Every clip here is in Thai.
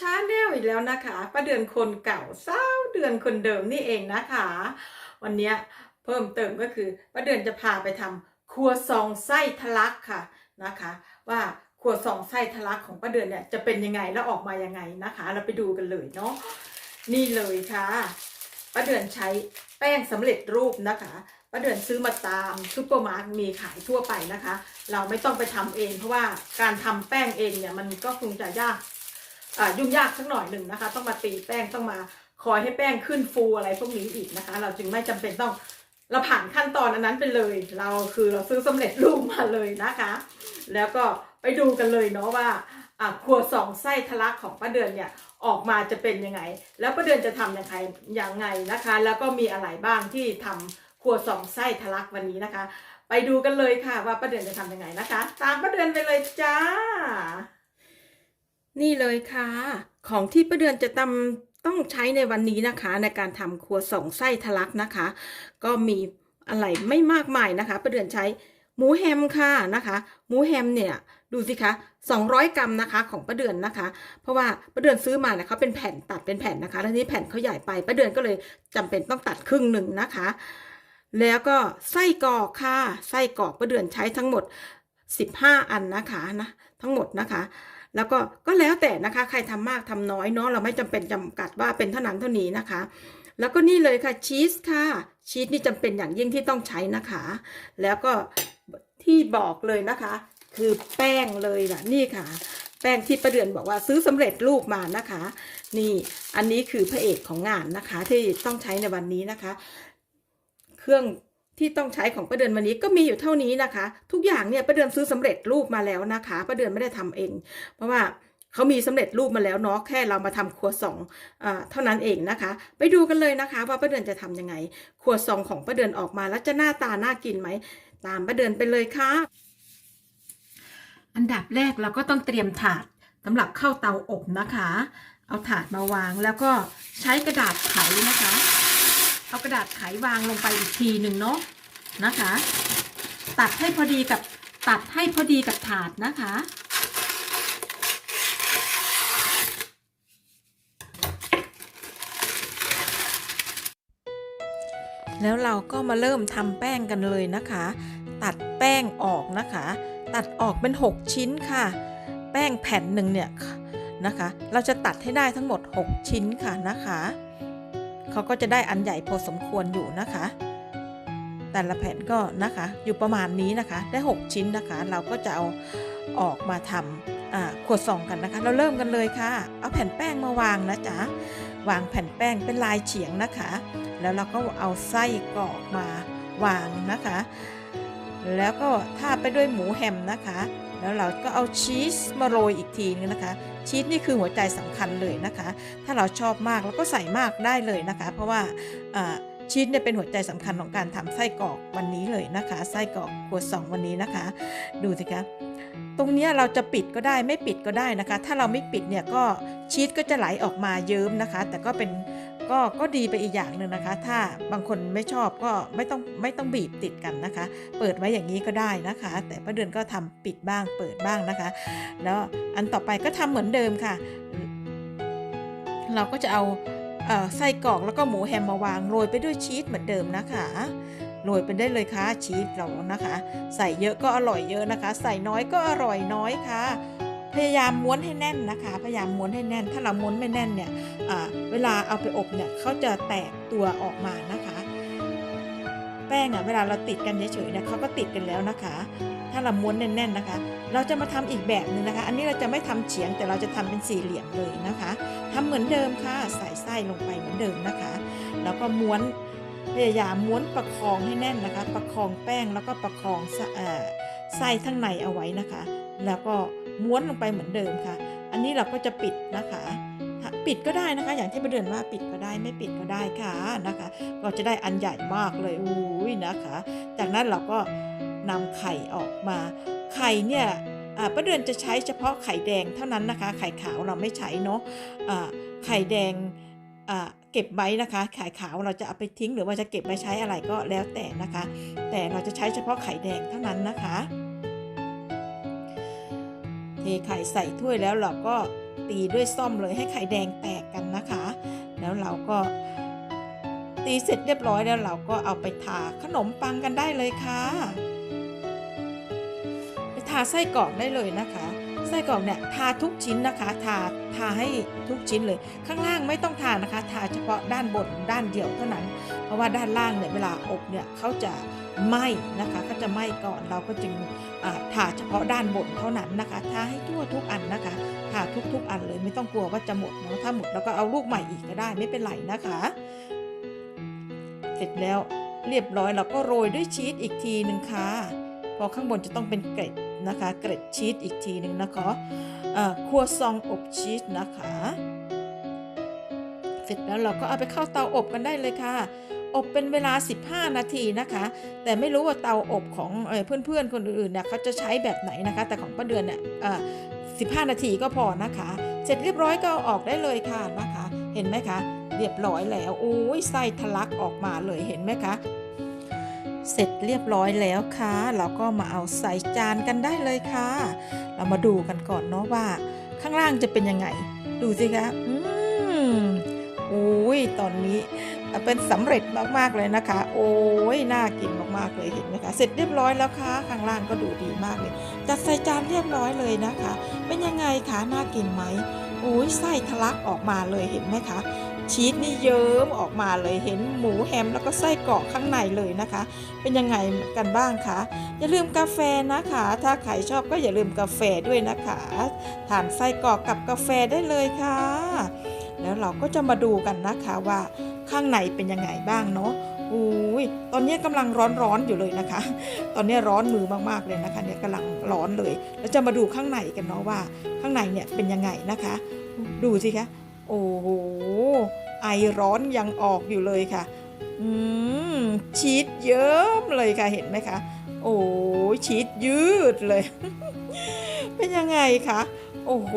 ชาแนลอีกแล้วนะคะป้าเดือนคนเก่าเศร้าเดือนคนเดิมนี่เองนะคะ วันนี้เพิ่มเติมก็คือป้าเดือนจะพาไปทำครัวซองไส้ทะลักค่ะนะคะ ว่าครัวซองไส้ทะลักของป้าเดือนเนี่ยจะเป็นยังไงแล้วออกมายังไงนะคะ เราไปดูกันเลยเนาะนี่เลยค่ะป้าเดือนใช้แป้งสำเร็จรูปนะคะป้าเดือนซื้อมาตามซูเปอร์มาร์ทมีขายทั่วไปนะคะ เราไม่ต้องไปทำเอง เพราะว่าการทำแป้งเองเนี่ยมันก็คงจะยาก ยุ่งยากสักหน่อยหนึ่งนะคะ ต้องมาตีแป้งต้องมาคอยให้แป้งขึ้นฟูอะไรพวกนี้อีกนะคะ เราจึงไม่จำเป็นต้องเราผ่านขั้นตอนอันนั้นไปเลย เราคือเราซื้อสำเร็จรูปมาเลยนะคะ แล้วก็ไปดูกันเลยเนาะว่าครัวสองไส้ทะลักของป้าเดือนเนี่ยออกมาจะเป็นยังไง แล้วป้าเดือนจะทำยังไงยังไงนะคะ แล้วก็มีอะไรบ้างที่ทำครัวสองไส้ทะลักวันนี้นะคะ ไปดูกันเลยค่ะว่าป้าเดือนจะทำยังไงนะคะ ตามป้าเดือนไปเลยจ้า นี่เลยค่ะ ของที่ป้าเดือนจะทำต้องใช้ในวันนี้นะคะ ในการทำครัวสองไส้ทะลักนะคะ ก็มีอะไรไม่มากมายนะคะป้าเดือนใช้หมูแฮมค่ะนะคะ หมูแฮมเนี่ยดูสิคะ 200 กรัมนะคะของป้าเดือนนะคะ เพราะว่าป้าเดือนซื้อมาเนี่ยเขาเป็นแผ่นตัดเป็นแผ่นนะคะ แล้วนี้แผ่นเขาใหญ่ไปป้าเดือนก็เลยจำเป็นต้องตัดครึ่งหนึ่งนะคะ แล้วก็ไส้กรอกค่ะไส้กรอกป้าเดือนใช้ทั้งหมด 15 อันนะคะนะ ทั้งหมดนะคะ แล้วก็ก็แล้วแต่นะคะ ใครทำมากทำน้อยเนาะเราไม่จำเป็นจำกัดว่าเป็นเท่านั้นเท่านี้นะคะ แล้วก็นี่เลยค่ะชีสค่ะชีสนี่จำเป็นอย่างยิ่งที่ต้องใช้นะคะ แล้วก็ที่บอกเลยนะคะ คือแป้งเลยล่ะนี่ค่ะ แป้งที่ประเดือนบอกว่าซื้อสำเร็จรูปมานะคะ นี่อันนี้คือพระเอกของงานนะคะ ที่ต้องใช้ในวันนี้นะคะ เครื่อง ที่ต้องใช้ของประเดือนวันนี้ก็มีอยู่เท่านี้นะคะ ทุกอย่างเนี่ยประเดือนซื้อสำเร็จรูปมาแล้วนะคะประเดือนไม่ได้ทำเอง เพราะว่าเขามีสำเร็จรูปมาแล้วเนาะแค่เรามาทำครัวซองอ่าเท่านั้นเองนะคะ ไปดูกันเลยนะคะ ว่าป้าเดือนจะทำยังไงครัวซองของป้าเดือนออกมาแล้วจะหน้าตาน่ากินไหมตามป้าเดือนไปเลยค่ะอันดับแรกเราก็ต้องเตรียมถาดสำหรับเข้าเตาอบนะคะ เอาถาดมาวางแล้วก็ใช้กระดาษไขนะคะ เอากระดาษไขวางลงไปอีกทีหนึ่งเนาะนะคะ ตัดให้พอดีกับตัดให้พอดีกับถาดนะคะ แล้วเราก็มาเริ่มทำแป้งกันเลยนะคะ ตัดแป้งออกนะคะ ตัดออกเป็น 6 ชิ้นค่ะ แป้งแผ่นหนึ่งเนี่ยนะคะ เราจะตัดให้ได้ทั้งหมด 6 ชิ้นค่ะนะคะ เขาก็จะได้อันใหญ่พอสมควรอยู่นะคะ แต่ละแผ่นก็นะคะอยู่ประมาณนี้นะคะ ได้ 6 ชิ้นนะคะ เราก็จะเอาออกมาทำขวดซองกันนะคะ เราเริ่มกันเลยค่ะ เอาแผ่นแป้งมาวางนะจ๊ะวางแผ่นแป้งเป็นลายเฉียงนะคะ แล้วเราก็เอาไส้กรอกมาวางนะคะ แล้วก็ทาไปด้วยหมูแฮมนะคะ แล้วเราก็เอาชีสมาโรยอีกทีนึงนะคะ ชีสนี่คือหัวใจสำคัญเลยนะคะ ถ้าเราชอบมากเราก็ใส่มากได้เลยนะคะ เพราะว่าชีสเนี่ยเป็นหัวใจสำคัญของการทำไส้กรอกวันนี้เลยนะคะ ไส้กรอกครัวซองวันนี้นะคะ ดูสิคะตรงนี้เราจะปิดก็ได้ไม่ปิดก็ได้นะคะ ถ้าเราไม่ปิดเนี่ยก็ชีสก็จะไหลออกมาเยิ้มนะคะ แต่ก็เป็น ก็ก็ดีไปอีกอย่างหนึ่งนะคะ ถ้าบางคนไม่ชอบก็ไม่ต้องไม่ต้องบีบติดกันนะคะ เปิดไว้อย่างนี้ก็ได้นะคะ แต่ป้าเดือนก็ทำปิดบ้างเปิดบ้างนะคะ แล้วอันต่อไปก็ทำเหมือนเดิมค่ะ เราก็จะเอาเอ่อไส้กรอกแล้วก็หมูแฮมมาวางโรยไปด้วยชีสเหมือนเดิมนะคะโรยไปได้เลยค่ะชีสเรานะคะ ใส่เยอะก็อร่อยเยอะนะคะ ใส่น้อยก็อร่อยน้อยค่ะ พยายามม้วนให้แน่นนะคะ พยายามม้วนให้แน่น ถ้าเราม้วนไม่แน่นเนี่ยเวลาเอาไปอบเนี่ยเขาจะแตกตัวออกมานะคะ แป้งอะเวลาเราติดกันเฉยๆเนี่ยเขาก็ติดกันแล้วนะคะ ถ้าเราม้วนแน่นๆนะคะ เราจะมาทำอีกแบบหนึ่งนะคะ อันนี้เราจะไม่ทำเฉียงแต่เราจะทำเป็นสี่เหลี่ยมเลยนะคะทำเหมือนเดิมค่ะใส่ไส้ลงไปเหมือนเดิมนะคะ แล้วก็ม้วนพยายามม้วนประคองให้แน่นนะคะ ประคองแป้งแล้วก็ประคองไส้เอ่อไส้งในเอาไว้นะคะ แล้วก็ม้วนลงไปเหมือนเดิมค่ะ อันนี้เราก็จะปิดนะคะ ปิดก็ได้นะคะ อย่างที่ประเดินว่าปิดก็ได้ไม่ปิดก็ได้ค่ะนะคะ ก็จะได้อันใหญ่มากเลยอุ้ยนะคะ จากนั้นเราก็นำไข่ออกมา ไข่เนี่ยป้าเดือนจะใช้เฉพาะไข่แดงเท่านั้นนะคะ ไข่ขาวเราไม่ใช้เนาะอ่าไข่แดงเก็บไว้นะคะ ไข่ขาวเราจะเอาไปทิ้งหรือว่าจะเก็บไว้ใช้อะไรก็แล้วแต่นะคะ แต่เราจะใช้เฉพาะไข่แดงเท่านั้นนะคะ เทไข่ใส่ถ้วยแล้วเราก็ตีด้วยซ่อมเลยให้ไข่แดงแตกกันนะคะ แล้วเราก็ตีเสร็จเรียบร้อยแล้วเราก็เอาไปทาขนมปังกันได้เลยค่ะ ไปทาไส้กรอกได้เลยนะคะ ไส้กรอกเนี่ยทาทุกชิ้นนะคะ ทาทาให้ทุกชิ้นเลย ข้างล่างไม่ต้องทานะคะ ทาเฉพาะด้านบนด้านเดียวเท่านั้น เพราะว่าด้านล่างเนี่ยเวลาอบเนี่ยเขาจะ ไหม้นะคะเขาจะไหม้ก่อนเราก็จึงอ่าทาเฉพาะด้านบนเท่านั้นนะคะทาให้ทั่วทุกอันนะคะทาทุกๆ อันเลยไม่ต้องกลัวว่าจะหมดเนาะถ้าหมดเราก็เอาลูกใหม่อีกก็ได้ไม่เป็นไรนะคะ เสร็จแล้วเรียบร้อยเราก็โรยด้วยชีสอีกทีหนึ่งค่ะพอข้างบนจะต้องเป็นเกร็ดนะคะ เกร็ดชีสอีกทีหนึ่งนะคะเอ่อครัวซองอบชีสนะคะ เสร็จแล้วเราก็เอาไปเข้าเตาอบกันได้เลยค่ะ อบเป็นเวลา 15 นาทีนะคะ แต่ไม่รู้ว่าเตาอบของเอเพื่อนๆคนอื่นๆเนี่ยเขาจะใช้แบบไหนนะคะ แต่ของป้าเดือนเนี่ยเอ่อ15นาทีก็พอนะคะ เสร็จเรียบร้อยก็ออกได้เลยค่ะนะคะ เห็นไหมคะ เรียบร้อยแล้วโอ้ยไส้ทะลักออกมาเลยเห็นไหมคะเสร็จเรียบร้อยแล้วค่ะ เราก็มาเอาใส่จานกันได้เลยค่ะ เรามาดูกันก่อนเนาะว่า ข้างล่างจะเป็นยังไง ดูสิคะอ อ้ยตอนนี้เป็นสำเร็จมากๆเลยนะคะ โอ้ยน่ากินมากๆเลยเห็นไหมคะ เสร็จเรียบร้อยแล้วค่ะข้างล่างก็ดูดีมากเลย จัดใส่จานเรียบร้อยเลยนะคะ เป็นยังไงคะน่ากินไหมโอ้ยไส้ทะลักออกมาเลยเห็นไหมคะชีสนี่เยิ้มออกมาเลยเห็นหมูแฮมแล้วก็ไส้กรอกข้างในเลยนะคะ เป็นยังไงกันบ้างคะอย่าลืมกาแฟนะคะ ถ้าใครชอบก็อย่าลืมกาแฟด้วยนะคะทานไส้กรอกกับกาแฟได้เลยค่ะ แล้วเราก็จะมาดูกันนะคะว่าข้างในเป็นยังไงบ้างเนาะอุ้ยตอนนี้กำลังร้อนๆอยู่เลยนะคะ ตอนนี้ร้อนมือมากๆเลยนะคะเนี่ยกำลังร้อนเลย แล้วจะมาดูข้างในกันเนาะว่า ข้างในเนี่ยเป็นยังไงนะคะ ดูสิคะ โอ้โห ไอร้อนยังออกอยู่เลยค่ะ อืม ชีสเยิ้มเลยค่ะ เห็นไหมคะ โอ้ชีสยืดเลย เป็นยังไงคะ โอ้โห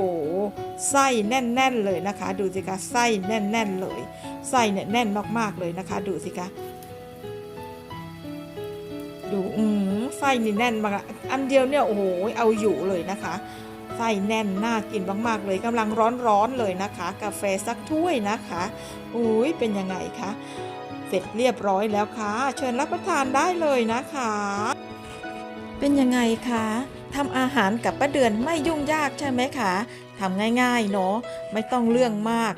ไส้แน่น ๆ เลยนะคะ ดูสิคะไส้แน่น ๆ เลย ไส้เนี่ยแน่นมากๆเลยนะคะ ดูสิคะดูอืมไส้นี่แน่นมากอะอันเดียวเนี่ยโอ้โหเอาอยู่เลยนะคะไส้แน่นน่ากินมากๆเลยกำลังร้อนๆเลยนะคะ กาแฟสักถ้วยนะคะอุ้ยเป็นยังไงคะเสร็จเรียบร้อยแล้วค่ะ เชิญรับประทานได้เลยนะคะ เป็นยังไงคะ ทำอาหารกับป้าเดือนไม่ยุ่งยากใช่ไหมคะทำง่ายๆเนาะไม่ต้องเรื่องมาก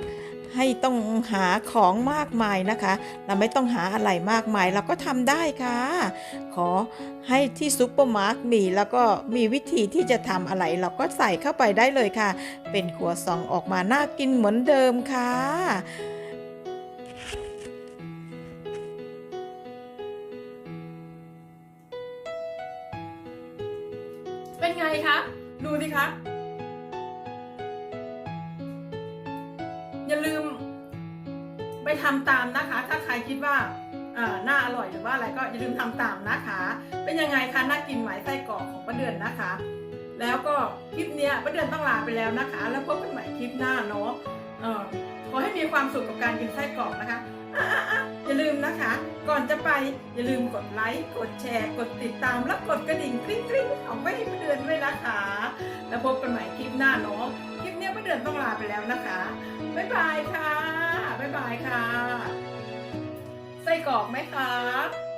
ให้ต้องหาของมากมายนะคะ เราไม่ต้องหาอะไรมากมายเราก็ทำได้ค่ะ ขอให้ที่ซุปเปอร์มาร์ทมีแล้วก็มีวิธีที่จะทำอะไร เราก็ใส่เข้าไปได้เลยค่ะ เป็นครัวซองออกมาน่ากินเหมือนเดิมค่ะ เป็นไงคะ ดูสิคะ อย่าลืม ไปทำตามนะคะ ถ้าใครคิดว่าเอ่อน่าอร่อยหรือว่าอะไรก็อย่าลืมทำตามนะคะ เป็นยังไงคะน่ากินไหมไส้กรอกของป้าเดือนนะคะ แล้วก็คลิปเนี้ยป้าเดือนต้องลาไปแล้วนะคะ แล้วพบกันใหม่คลิปหน้าเนาะเออขอให้มีความสุขกับการกินไส้กรอกนะคะ อย่าลืมนะคะ ก่อนจะไปอย่าลืมกดไลค์ กดแชร์ กดติดตาม และกดกระดิ่งกริ๊งกริ๊งเองป้าเดือนด้วยนะคะ แล้วพบกันใหม่คลิปหน้าเนาะ คลิปเนี้ยป้าเดือนต้องลาไปแล้วนะคะ บ๊ายบายค่ะ บ๊ายบายค่ะ ไส้กรอกไหมคะ